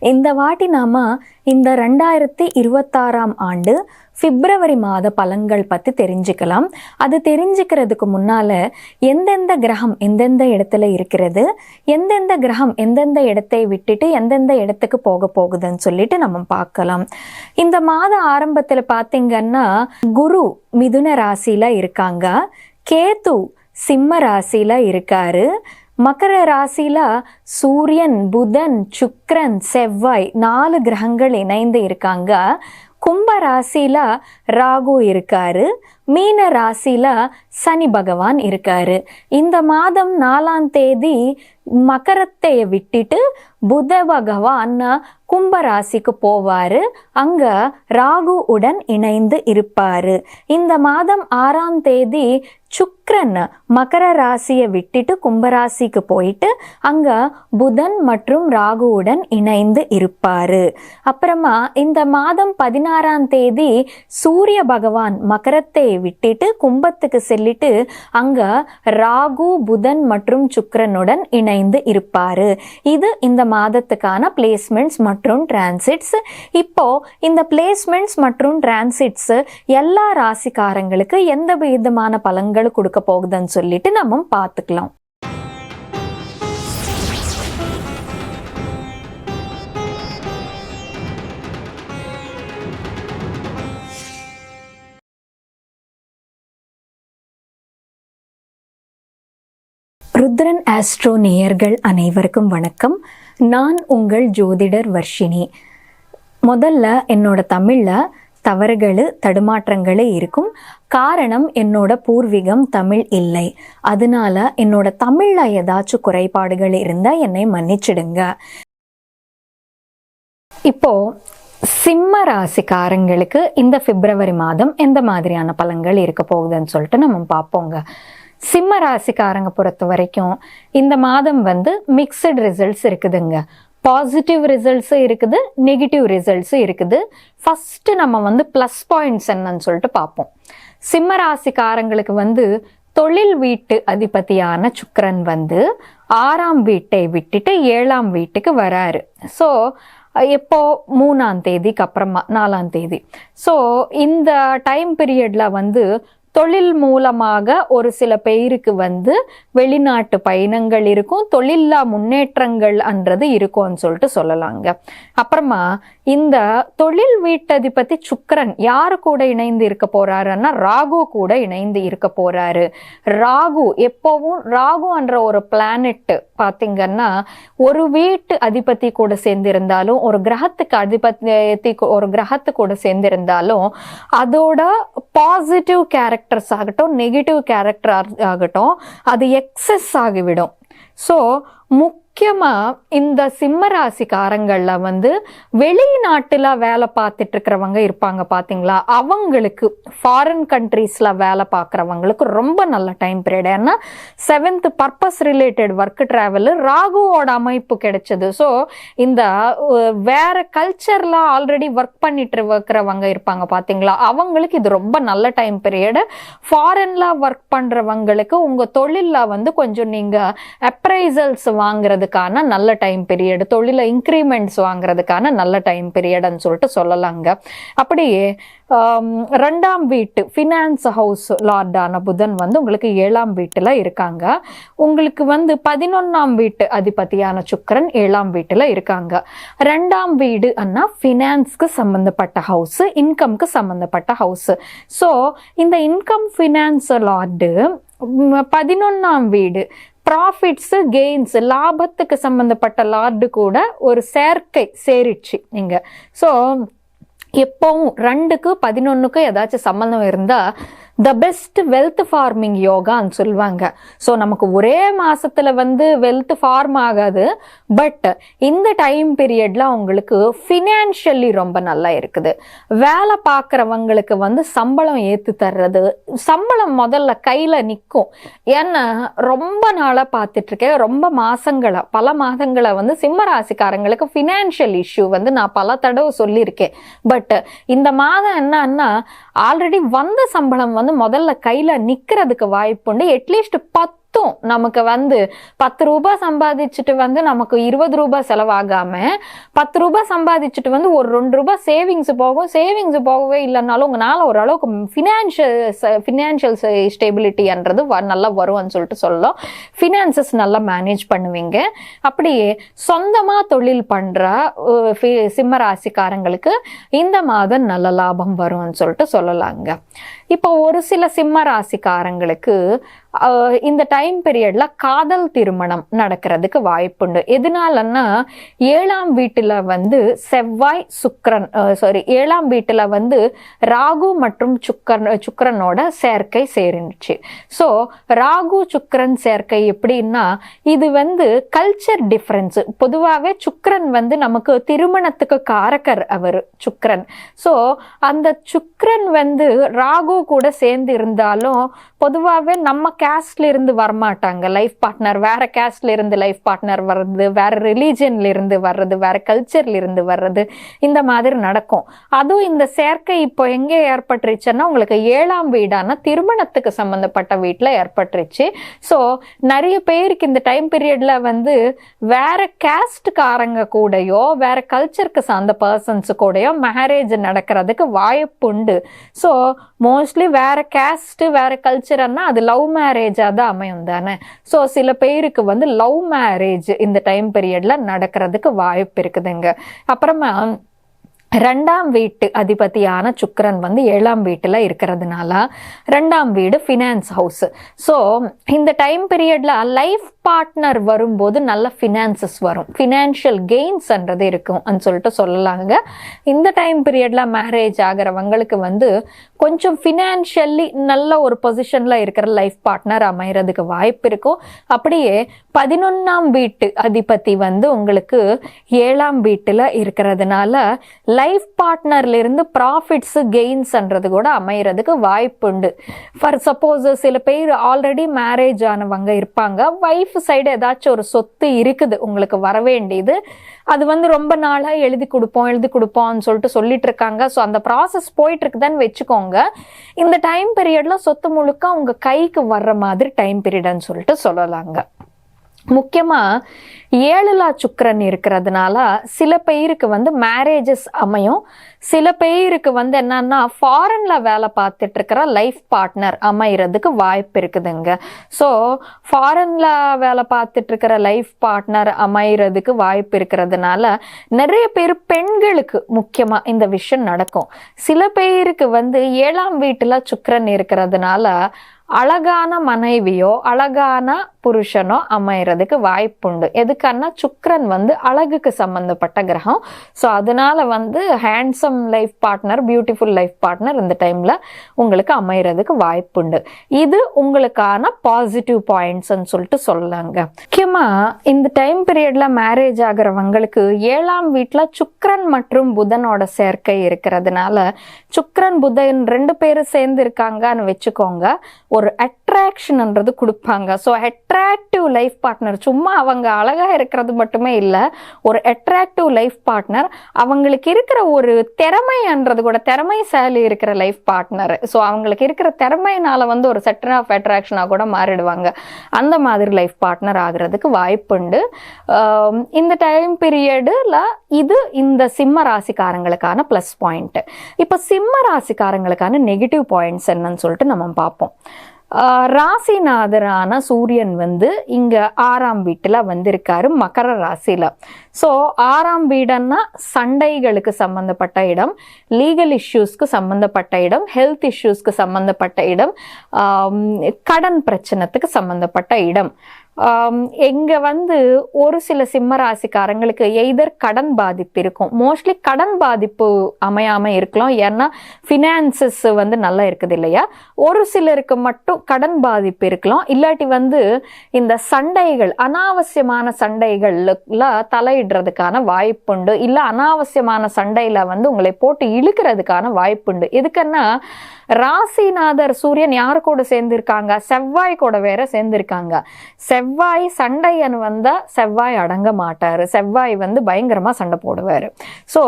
இந்த வாட்டி நாம இந்த ரெண்டாயிரத்தி இருபத்தாறாம் ஆண்டு பிப்ரவரி மாத பலன்கள் பற்றி தெரிஞ்சுக்கலாம். அது தெரிஞ்சுக்கிறதுக்கு முன்னால எந்தெந்த கிரகம் எந்தெந்த இடத்துல இருக்கிறது எந்தெந்த கிரகம் எந்தெந்த இடத்தை விட்டுட்டு எந்தெந்த இடத்துக்கு போக போகுதுன்னு சொல்லிட்டு நம்ம பார்க்கலாம். இந்த மாத ஆரம்பத்தில் பார்த்தீங்கன்னா குரு மிதுன ராசியில் இருக்காங்க. கேத்து சிம்ம ராசியில் இருக்காரு. மகர ராசியில சூரியன் புதன் சுக்ரன் செவ்வாய் நாலு கிரகங்கள் இணைந்து இருக்காங்க. கும்ப ராசியில ராகு இருக்காரு. மீன ராசியில சனி பகவான் இருக்காரு. இந்த மாதம் நாலாம் தேதி மகரத்தை விட்டுட்டு புத பகவான் கும்ப ராசிக்கு போவாரு. அங்க ராகு உடன் இணைந்து இருப்பாரு. இந்த மாதம் ஆறாம் தேதி சுக்ரன் மகர ராசியை விட்டுட்டு கும்பராசிக்கு போயிட்டு அங்க புதன் மற்றும் ராகுவுடன் இணைந்து இருப்பாரு. அப்புறமா இந்த மாதம் பதினாறாம் தேதி சூரிய பகவான் மகரத்தை விட்டுட்டு கும்பத்துக்கு செல்லிட்டு அங்க ராகு புதன் மற்றும் சுக்கரனுடன் இணைந்து இருப்பாரு. இது இந்த மாதத்துக்கான பிளேஸ்மெண்ட்ஸ் மற்றும் டிரான்சிட்ஸ் இப்போ இந்த பிளேஸ்மெண்ட்ஸ் மற்றும் டிரான்சிட்ஸ் எல்லா ராசிக்காரங்களுக்கு எந்த விதமான பலன்கள் கொடுக்க போகுதுன்னு சொல்லிட்டு நம்ம பார்த்துக்கலாம். ருத்ரன் ஆஸ்ட்ரோ நேயர்கள் அனைவருக்கும் வணக்கம். நான் உங்கள் ஜோதிடர் வர்ஷினி. முதல்ல என்னோட தமிழில் தவறுகள் தடுமாற்றங்களே இருக்கும். காரணம் என்னோட பூர்வீகம் தமிழ் இல்லை. அதனால என்னோட தமிழில் ஏதாச்சும் குறைபாடுகள் இருந்தால் என்னை மன்னிச்சிடுங்க. இப்போ சிம்ம ராசிக்காரங்களுக்கு இந்த பிப்ரவரி மாதம் எந்த மாதிரியான பலன்கள் இருக்க போகுதுன்னு சொல்லிட்டு நம்ம பார்ப்போங்க. சிம்ம ராசிக்காரங்க பொறுத்த வரைக்கும் இந்த மாதம் வந்து மிக்சடு ரிசல்ட்ஸ் இருக்குதுங்க. பாசிட்டிவ் ரிசல்ட்ஸும் இருக்குது நெகட்டிவ் ரிசல்ட்ஸும் இருக்குது. ஃபஸ்ட்டு நம்ம வந்து ப்ளஸ் பாயிண்ட்ஸ் என்னன்னு சொல்லிட்டு பார்ப்போம். சிம்ம ராசிக்காரங்களுக்கு வந்து தொழில் வீட்டு அதிபதியான சுக்கரன் வந்து ஆறாம் வீட்டை விட்டுட்டு ஏழாம் வீட்டுக்கு வராரு. ஸோ எப்போ மூணாம் தேதிக்கு அப்புறமா நாலாம் தேதி. ஸோ இந்த டைம் பீரியடில் வந்து தொழில் மூலமாக ஒரு சில பேருக்கு வந்து வெளிநாட்டு பயணங்கள் இருக்கும் தொழில்லா முன்னேற்றங்கள் அன்றது இருக்கும்னு சொல்லிட்டு சொல்லலாங்க. அப்புறமா இந்த தொழில் வீட்டதிபதி சுக்கரன் யாரு கூட இணைந்து இருக்க போறாருன்னா ராகு கூட இணைந்து இருக்க போறாரு. ராகு எப்பவும் ராகு என்ற ஒரு பிளானெட் பாத்தீங்கன்னா ஒரு வீட்டு அதிபதி கூட சேர்ந்திருந்தாலும் ஒரு கிரகத்துக்கு அதிபதி ஒரு கிரகத்து கூட சேர்ந்திருந்தாலும் அதோட பாசிட்டிவ் கேரக்டர் கேரக்டர்ஸ் ஆகட்டும் நெகட்டிவ் கேரக்டர் ஆகட்டும் அது எக்ஸஸ் ஆகிவிடும். ஸோ முக் முக்கியமாக இந்த சிம்ம ராசிக்காரங்களில் வந்து வெளிநாட்டில் வேலை பார்த்துட்டு இருக்கிறவங்க இருப்பாங்க பார்த்தீங்களா அவங்களுக்கு ஃபாரின் கண்ட்ரீஸில் வேலை பார்க்குறவங்களுக்கு ரொம்ப நல்ல டைம் பீரியட் ஏன்னா seventh purpose related work travel ராகுவோட அமைப்பு கிடைச்சது. ஸோ இந்த வேற கல்ச்சரில் ஆல்ரெடி ஒர்க் பண்ணிட்டு இருக்கிறவங்க இருப்பாங்க பார்த்தீங்களா அவங்களுக்கு இது ரொம்ப நல்ல டைம் பீரியடு ஃபாரின்ல ஒர்க் பண்ணுறவங்களுக்கு உங்கள் தொழிலில் வந்து கொஞ்சம் நீங்கள் அப்ரைசல்ஸ் வாங்குறது வாங்குறதுக்கான நல்ல டைம் பீரியட் தொழில இன்க்ரிமெண்ட்ஸ் வாங்குறதுக்கான நல்ல டைம் பீரியடுன்னு சொல்லிட்டு சொல்லலாங்க. அப்படியே ரெண்டாம் வீட்டு ஃபினான்ஸ் ஹவுஸ் லார்டான புதன் வந்து உங்களுக்கு ஏழாம் வீட்டில் இருக்காங்க. உங்களுக்கு வந்து பதினொன்றாம் வீட்டு அதிபதியான சுக்கரன் ஏழாம் வீட்டில் இருக்காங்க. ரெண்டாம் வீடு அண்ணா ஃபினான்ஸ்க்கு சம்மந்தப்பட்ட ஹவுஸ் இன்கம்க்கு சம்மந்தப்பட்ட ஹவுஸ் ஸோ இந்த இன்கம் ஃபினான்ஸ் லார்டு பதினொன்றாம் வீடு ப்ராஃபிட்ஸு கெயின்ஸ் லாபத்துக்கு சம்மந்தப்பட்ட லார்டு கூட ஒரு சேர்க்கை சேரிடுச்சு நீங்கள் ஸோ எப்போவும் ரெண்டுக்கு பதினொன்றுக்கும் ஏதாச்சும் சம்மந்தம் இருந்தால் த பெஸ்ட் வெல்த் ஃபார்மிங் யோகான்னு சொல்லுவாங்க. ஸோ நமக்கு ஒரே மாதத்தில் வந்து வெல்த் ஃபார்ம் ஆகாது. பட் இந்த டைம் பீரியட்ல அவங்களுக்கு ஃபினான்ஷியலி ரொம்ப நல்லா இருக்குது. வேலை பார்க்குறவங்களுக்கு வந்து சம்பளம் ஏற்று தர்றது சம்பளம் முதல்ல கையில் நிற்கும் ஏன்னா ரொம்ப நாளாக பார்த்துட்ருக்கேன். ரொம்ப மாதங்களை பல மாதங்களை வந்து சிம்ம ராசிக்காரங்களுக்கு ஃபினான்ஷியல் இஷ்யூ வந்து நான் பல தடவை சொல்லியிருக்கேன். பட் இந்த மாதம் என்னன்னா ஆல்ரெடி வந்த சம்பளம் வந்து முதல்ல கையில் நிற்கிறதுக்கு வாய்ப்புண்டு. அட்லீஸ்ட் பத்து மொத்தம் நமக்கு வந்து பத்து ரூபாய் சம்பாதிச்சுட்டு வந்து நமக்கு இருபது ரூபாய் செலவாகாம பத்து ரூபாய் சம்பாதிச்சுட்டு வந்து ஒரு ரெண்டு ரூபாய் சேவிங்ஸ் போகும். சேவிங்ஸ் போகவே இல்லைனாலும் உங்களால ஓரளவுக்கு ஃபினான்ஷியல் ஃபினான்ஷியல் ஸ்டெபிலிட்டின்றது நல்லா வரும்னு சொல்லிட்டு சொல்லலாம். ஃபினான்சஸ் நல்லா மேனேஜ் பண்ணுவீங்க. அப்படியே சொந்தமாக தொழில் பண்ணுற சிம்ம ராசிக்காரங்களுக்கு இந்த மாதம் நல்ல லாபம் வரும்னு சொல்லிட்டு சொல்லலாங்க. இப்போ ஒரு சில சிம்ம ராசிக்காரங்களுக்கு இந்த டைம் பீரியட்ல காதல் திருமணம் நடக்கிறதுக்கு வாய்ப்புண்டு. எதனாலன்னா ஏழாம் வீட்டில் வந்து செவ்வாய் சுக்கரன் சாரி ஏழாம் வீட்டில் வந்து ராகு மற்றும் சுக்கரன் சுக்கரனோட சேர்க்கை சேருந்துச்சு. ஸோ ராகு சுக்கரன் சேர்க்கை எப்படின்னா இது வந்து கல்ச்சர் டிஃப்ரென்ஸ் பொதுவாகவே சுக்கரன் வந்து நமக்கு திருமணத்துக்கு காரகர் அவர் சுக்கரன். ஸோ அந்த சுக்கரன் வந்து ராகு கூட சேர்ந்து இருந்தாலும் பொதுவாகவே நம்ம கேஸ்ட்ல இருந்து வரமாட்டாங்க. லைஃப் பார்ட்னர் வேற கேஸ்ட்ல இருந்து லைஃப் பார்ட்னர் வர்றது வேற ரிலீஜன்ல இருந்து வர்றது வேற கல்ச்சர்ல இருந்து வர்றது இந்த மாதிரி நடக்கும். அதுவும் இந்த சேர்க்கை இப்போ எங்கே ஏற்பட்டுருச்சுன்னா உங்களுக்கு ஏழாம் வீடான திருமணத்துக்கு சம்பந்தப்பட்ட வீட்டில் ஏற்பட்டுருச்சு. ஸோ நிறைய பேருக்கு இந்த டைம் பீரியட்ல வந்து வேற கேஸ்ட்காரங்க கூடயோ வேற கல்ச்சருக்கு சார்ந்த பர்சன்ஸ் கூடயோ மேரேஜ் நடக்கிறதுக்கு வாய்ப்புண்டு ஸோ மோஸ்ட்லி வேற கேஸ்ட் வேற கல்ச்சர்னா அது லவ் மேரேஜ் மேரேஜாக தான் அமையும் தானே ஸோ சில பேருக்கு வந்து லவ் மேரேஜ் இந்த டைம் பீரியட்ல நடக்கிறதுக்கு வாய்ப்பு இருக்குதுங்க. அப்புறமா ரெண்டாம் வீட்டு அதிபதியான சுக்கரன் வந்து ஏழாம் வீட்டில் இருக்கிறதுனால ரெண்டாம் வீடு ஃபினான்ஸ் ஹவுஸ் ஸோ இந்த டைம் பீரியடில் லைஃப் பார்ட்னர் வரும்போது நல்ல ஃபினான்சஸ் வரும். ஃபினான்ஷியல் கெயின்ஸ்ன்றது இருக்கும் சொல்லிட்டு சொல்லலாங்க. இந்த டைம் பீரியடில் மேரேஜ் ஆகிறவங்களுக்கு வந்து கொஞ்சம் ஃபினான்ஷியலி நல்ல ஒரு பொசிஷனில் இருக்கிற லைஃப் பார்ட்னர் அமைகிறதுக்கு வாய்ப்பு இருக்கும். அப்படியே பதினொன்றாம் வீட்டு அதிபதி வந்து உங்களுக்கு ஏழாம் வீட்டில் இருக்கிறதுனால லைஃப் லைஃப் பார்ட்னர்லேருந்து ப்ராஃபிட்ஸு கெயின்ஸ்ன்றது கூட அமையறதுக்கு வாய்ப்புண்டு. ஃபார் சப்போஸ் சில பேர் ஆல்ரெடி மேரேஜ் ஆனவங்க இருப்பாங்க. ஒய்ஃப் சைடு ஏதாச்சும் ஒரு சொத்து இருக்குது உங்களுக்கு வர வேண்டியது. அது வந்து ரொம்ப நாளாக எழுதி கொடுப்போம் எழுதி கொடுப்போம்னு சொல்லிட்டு சொல்லிட்டு இருக்காங்க. ஸோ அந்த ப்ராசஸ் போயிட்டு இருக்குதான்னு வச்சுக்கோங்க. இந்த டைம் பீரியடில் சொத்து முழுக்க உங்கள் கைக்கு வர்ற மாதிரி டைம் பீரியட்னு சொல்லிட்டு சொல்லலாங்க. முக்கியமாக ஏழுலா சுக்கரன் இருக்கிறதுனால சில பேருக்கு வந்து மேரேஜஸ் அமையும். சில பேருக்கு வந்து என்னன்னா ஃபாரின்ல வேலை பார்த்துட்டு இருக்கிற லைஃப் பார்ட்னர் அமையறதுக்கு வாய்ப்பு இருக்குதுங்க. ஸோ ஃபாரின்ல வேலை பார்த்துட்டு இருக்கிற லைஃப் பார்ட்னர் அமையறதுக்கு வாய்ப்பு இருக்கிறதுனால நிறைய பேர் பெண்களுக்கு முக்கியமாக இந்த விஷயம் நடக்கும். சில பேருக்கு வந்து ஏழாம் வீட்டில் சுக்கரன் இருக்கிறதுனால அழகான மனைவியோ அழகான புருஷனோ அமையறதுக்கு வாய்ப்புண்டு. எதுக்கான்னா சுக்கரன் வந்து அழகுக்கு சம்பந்தப்பட்ட கிரகம். ஸோ அதனால வந்து handsome life partner beautiful life partner இந்த டைம்ல உங்களுக்கு அமையறதுக்கு வாய்ப்புண்டு. இது உங்களுக்கான பாசிட்டிவ் பாயிண்ட்ஸ்ன்னு சொல்லிட்டு சொல்லலாங்க. முக்கியமா இந்த டைம் பீரியட்ல மேரேஜ் ஆகிறவங்களுக்கு ஏழாம் வீட்டில் சுக்கரன் மற்றும் புதனோட சேர்க்கை இருக்கிறதுனால சுக்கரன் புதன் ரெண்டு பேரும் சேர்ந்து இருக்காங்கன்னு வச்சுக்கோங்க. ஒரு அட்ராக்ஷன்ன்றது கொடுப்பாங்க. ஸோ அட்ராக்டிவ் லைஃப் பார்ட்னர் சும்மா அவங்க அழகாக இருக்கிறது மட்டுமே இல்லை ஒரு அட்ராக்டிவ் லைஃப் பார்ட்னர் அவங்களுக்கு இருக்கிற ஒரு திறமைன்றது கூட திறமைசாலி இருக்கிற லைஃப் பார்ட்னர் ஸோ அவங்களுக்கு இருக்கிற திறமையினால வந்து ஒரு செட்டர் ஆஃப் அட்ராக்ஷனாக கூட மாறிடுவாங்க. அந்த மாதிரி லைஃப் பார்ட்னர் ஆகுறதுக்கு வாய்ப்புண்டு இந்த டைம் பீரியடில் இது இந்த சிம்ம ராசிக்காரங்களுக்கான ப்ளஸ் பாயிண்ட்டு இப்போ சிம்ம ராசிக்காரங்களுக்கான நெகட்டிவ் பாயிண்ட்ஸ் என்னன்னு சொல்லிட்டு நம்ம பார்ப்போம். ராசிநாதரான சூரியன் வந்து இங்க ஆறாம் வீட்டுல வந்திருக்காரு மகர ராசியில. ஸோ ஆறாம் வீடுன்னா சண்டைகளுக்கு சம்பந்தப்பட்ட இடம் லீகல் இஷ்யூஸ்க்கு சம்பந்தப்பட்ட இடம் ஹெல்த் இஷ்யூஸ்க்கு சம்பந்தப்பட்ட இடம் கடன் பிரச்சனத்துக்கு சம்பந்தப்பட்ட இடம். இங்கே வந்து ஒரு சில சிம்ம ராசிக்காரங்களுக்கு எய்தர் கடன் பாதிப்பு இருக்கும். மோஸ்ட்லி கடன் பாதிப்பு அமையாம இருக்கலாம். ஏன்னா ஃபினான்சஸ் வந்து நல்லா இருக்குது இல்லையா? ஒரு சிலருக்கு மட்டும் கடன் பாதிப்பு இருக்கலாம். இல்லாட்டி வந்து இந்த சண்டைகள் அனாவசியமான சண்டைகள்ல தலையிடுறதுக்கான வாய்ப்புண்டு இல்ல அனாவசியமான சண்டையில வந்து உங்களை போட்டு இழுக்கிறதுக்கான வாய்ப்புண்டு எதுக்குன்னா ராசிநாதர் சூரியன் யார் கூட சேர்ந்திருக்காங்க? செவ்வாய் கூட வேற சேர்ந்திருக்காங்க. செவ் செவ்வாய் சண்டையன்னு வந்தால் செவ்வாய் அடங்க மாட்டார். செவ்வாய் வந்து பயங்கரமாக சண்டை போடுவார். ஸோ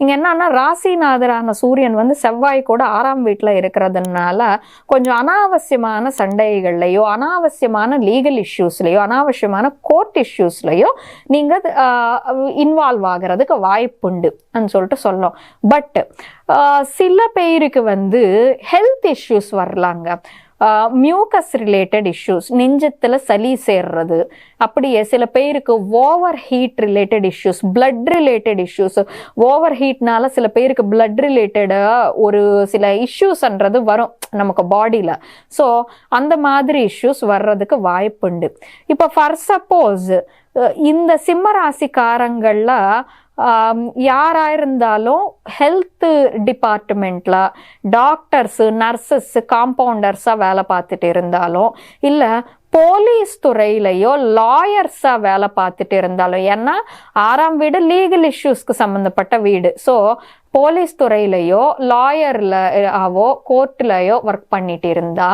இங்கே என்னன்னா ராசிநாதரான சூரியன் வந்து செவ்வாய் கூட ஆறாம் வீட்டில் இருக்கிறதுனால கொஞ்சம் அனாவசியமான சண்டைகள்லையோ அனாவசியமான லீகல் இஷ்யூஸ்லையோ அனாவசியமான கோர்ட் இஷ்யூஸ்லையோ நீங்கள் இன்வால்வ் ஆகிறதுக்கு வாய்ப்புண்டு சொல்லிட்டு சொல்லும் பட் சில பேருக்கு வந்து ஹெல்த் இஷ்யூஸ் வரலாங்க. மியூக்கஸ் ரிலேட்டட் இஷ்யூஸ் நெஞ்சத்தில் சளி சேர்றது அப்படியே சில பேருக்கு over heat related issues blood related issues over ஹீட்னால சில பேருக்கு பிளட் ரிலேட்டடாக ஒரு சில இஷ்யூஸ்ன்றது வரும் நமக்கு பாடியில் ஸோ அந்த மாதிரி இஷ்யூஸ் வர்றதுக்கு வாய்ப்புண்டு. இப்போ ஃபார் சப்போஸ் இந்த சிம்ம ராசிக்காரங்களில் யாராக இருந்தாலும் ஹெல்த்து டிபார்ட்மெண்ட்டில் டாக்டர்ஸு நர்சஸ்ஸு காம்பவுண்டர்ஸாக வேலை பார்த்துட்டு இருந்தாலும் இல்லை போலீஸ் துறையிலையோ லாயர்ஸாக வேலை பார்த்துட்டு இருந்தாலும் ஏன்னா ஆறாம் வீடு லீகல் இஷ்யூஸ்க்கு சம்மந்தப்பட்ட வீடு. ஸோ போலீஸ் துறையிலையோ லாயரில் ஆவோ கோர்ட்லையோ ஒர்க் பண்ணிட்டு இருந்தா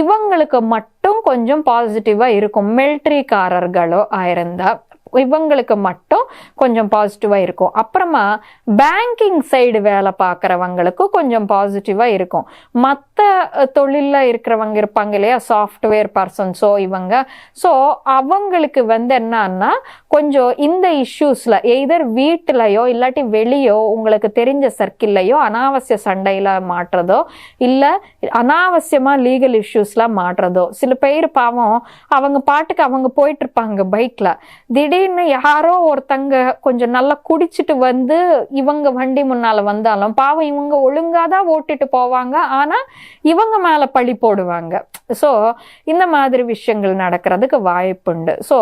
இவங்களுக்கு மட்டும் கொஞ்சம் பாசிட்டிவாக இருக்கும். மில்ட்ரிக்காரர்களோ ஆயிருந்தா. இவங்களுக்கு மட்டும் கொஞ்சம் பாசிட்டிவாக இருக்கும். அப்புறமா பேங்கிங் சைடு வேலை பார்க்குறவங்களுக்கு கொஞ்சம் பாசிட்டிவாக இருக்கும். மற்ற தொழிலில் இருக்கிறவங்க இருப்பாங்க இல்லையா? சாஃப்ட்வேர் பர்சன்ஸோ இவங்க. ஸோ அவங்களுக்கு வந்து என்னன்னா கொஞ்சம் இந்த இஷ்யூஸில் எய்தர் வீட்டிலையோ இல்லாட்டி வெளியோ உங்களுக்கு தெரிஞ்ச சர்க்கிள்லையோ அனாவசிய சண்டையில் மாட்டுறதோ இல்லை அனாவசியமாக லீகல் இஷ்யூஸ்லாம் மாட்டுறதோ சில பேர் பாவம் அவங்க பாட்டுக்கு அவங்க போயிட்டு இருப்பாங்க பைக்கில் திடீர் திடீர்னு யாரோ ஒருத்தங்க கொஞ்சம் நல்லா குடிச்சிட்டு வந்து இவங்க வண்டி முன்னால வந்தாலும் பாவம் இவங்க ஒழுங்காதான் ஓட்டிட்டு போவாங்க. ஆனா இவங்க மேல பழி போடுவாங்க. ஸோ இந்த மாதிரி விஷயங்கள் நடக்கிறதுக்கு வாய்ப்புண்டு ஸோ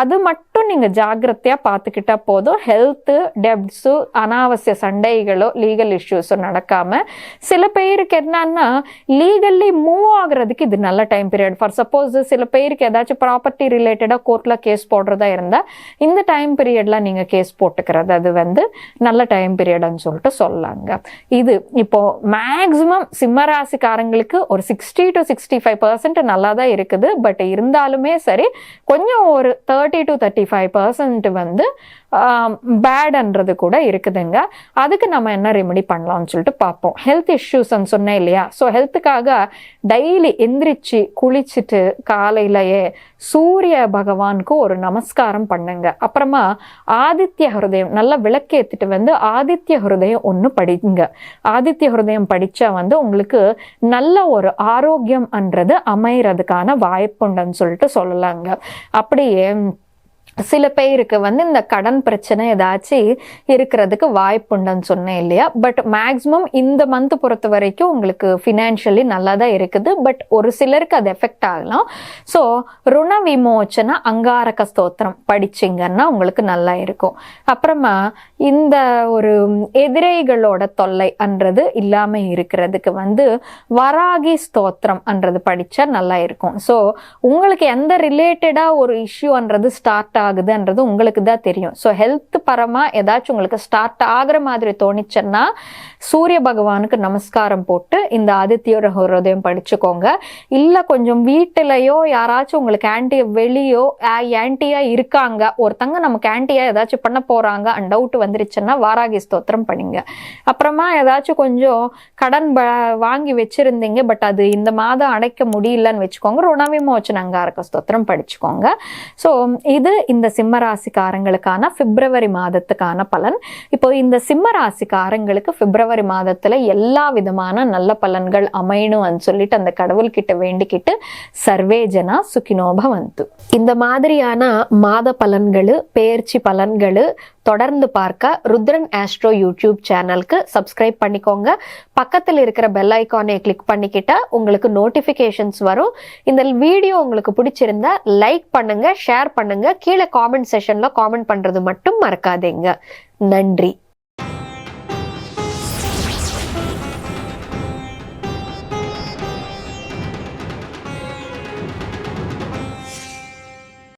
அது மட்டும் நீங்க ஜாகிரதையா பார்த்துக்கிட்டா போதும். ஹெல்த்து டெப்ட்ஸு அனாவசிய சண்டைகளோ லீகல் இஷ்யூஸோ நடக்காம சில பேருக்கு என்னன்னா லீகல்லி மூவ் ஆகுறதுக்கு இது நல்ல டைம் பீரியட் ஃபார் சப்போஸ் சில பேருக்கு ஏதாச்சும் ப்ராப்பர்ட்டி ரிலேட்டடாக கோர்ட்டில் கேஸ் போடுறதா இருந்தால் இந்த டைம் பீரியடில் நீங்க கேஸ் போட்டுக்கிறது அது வந்து நல்ல டைம் பீரியடுன்னு சொல்லிட்டு சொல்லாங்க. இது இப்போ மேக்சிமம் சிம்மராசிக்காரங்களுக்கு ஒரு sixty to sixty five percent நல்லா தான் இருக்குது. பட் இருந்தாலுமே சரி கொஞ்சம் ஒரு thirty to thirty five percent வந்து பேடுன்றது கூட இருக்குதுங்க. அதுக்கு நம்ம என்ன ரெமெடி பண்ணலாம்னு சொல்லிட்டு பார்ப்போம். ஹெல்த் இஷ்யூஸ்ன்னு சொன்னேன் இல்லையா? ஸோ ஹெல்த்துக்காக டெய்லி எந்திரிச்சு குளிச்சுட்டு காலையிலேயே சூரிய பகவானுக்கு ஒரு நமஸ்காரம் பண்ணுங்க. அப்புறமா ஆதித்ய ஹிருதயம் நல்லா விளக்கேற்றிட்டு வந்து ஆதித்ய ஹிருதயம் ஒன்று படிங்க. ஆதித்ய ஹிருதயம் படித்தா வந்து உங்களுக்கு நல்ல ஒரு ஆரோக்கியம்ன்றது அமைகிறதுக்கான வாய்ப்புண்டுன்னு சொல்லிட்டு சொல்லலாங்க. அப்படியே சில பேருக்கு வந்து இந்த கடன் பிரச்சனை ஏதாச்சும் இருக்கிறதுக்கு வாய்ப்புண்டுன்னு சொன்னேன் இல்லையா? பட் மேக்ஸிமம் இந்த மந்த் பொறுத்த வரைக்கும் உங்களுக்கு ஃபினான்ஷியலி நல்லா தான் இருக்குது. பட் ஒரு சிலருக்கு அது எஃபெக்ட் ஆகலாம். ஸோ ருண விமோச்சன அங்காரக ஸ்தோத்திரம் படிச்சிங்கன்னா உங்களுக்கு நல்லா இருக்கும். அப்புறமா இந்த ஒரு எதிரைகளோட தொல்லை அன்றது இல்லாமல் இருக்கிறதுக்கு வந்து வராகி ஸ்தோத்திரம் அன்றது படித்தா நல்லா இருக்கும். ஸோ உங்களுக்கு எந்த ரிலேட்டடாக ஒரு இஷ்யூன்றது ஸ்டார்ட் ஆகுதுன்றது உங்களுக்கு தான் தெரியும். ஸோ ஹெல்த் பரமாக ஏதாச்சும் உங்களுக்கு ஸ்டார்ட் ஆகிற மாதிரி தோணிச்சுன்னா சூரிய பகவானுக்கு நமஸ்காரம் போட்டு இந்த ஆதித்யோட ஹிருதயம் படிச்சுக்கோங்க. இல்லை கொஞ்சம் வீட்டிலையோ யாராச்சும் உங்களுக்கு ஆன்டி வெளியோ ஆன்டியா இருக்காங்க ஒருத்தங்க நமக்கு ஆன்டியா ஏதாச்சும் பண்ண போறாங்க அண்ட் டவுட் வந்துருச்சுன்னா வாராகி ஸ்தோத்திரம் பண்ணிங்க. அப்புறமா ஏதாச்சும் கொஞ்சம் கடன் வாங்கி வச்சிருந்தீங்க பட் அது இந்த மாதம் அடைக்க முடியலன்னு வச்சுக்கோங்க. ருணவிமோச்சன அங்காரக ஸ்தோத்திரம் படிச்சுக்கோங்க. ஸோ இது இந்த சிம்ம ராசிக்காரங்களுக்கான பிப்ரவரி மாதத்துக்கான பலன். இப்போ இந்த சிம்ம ராசிக்காரங்களுக்கு பிப்ரவரி மாதத்துல எல்லா விதமான நல்ல பலன்கள் அமையணும் சொல்லிட்டு அந்த கடவுள்கிட்ட வேண்டிக்கிட்டு சர்வேஜனா சுகினோபவந்து. இந்த மாதிரியான மாத பலன்கள் பேர்ச்சி பலன்கள் தொடர்ந்து பார்க்க ருத்ரன் ஆஸ்ட்ரோ யூடியூப் சேனலுக்கு சப்ஸ்கிரைப் பண்ணிக்கோங்க. பக்கத்தில் இருக்கிற பெல் ஐக்கானை கிளிக் பண்ணிக்கிட்டா உங்களுக்கு நோட்டிஃபிகேஷன்ஸ் வரும். இந்த வீடியோ உங்களுக்கு பிடிச்சிருந்தா லைக் பண்ணுங்க ஷேர் பண்ணுங்க. கீழே காமெண்ட் செஷன்ல காமெண்ட் பண்றது மட்டும் மறக்காதீங்க. நன்றி.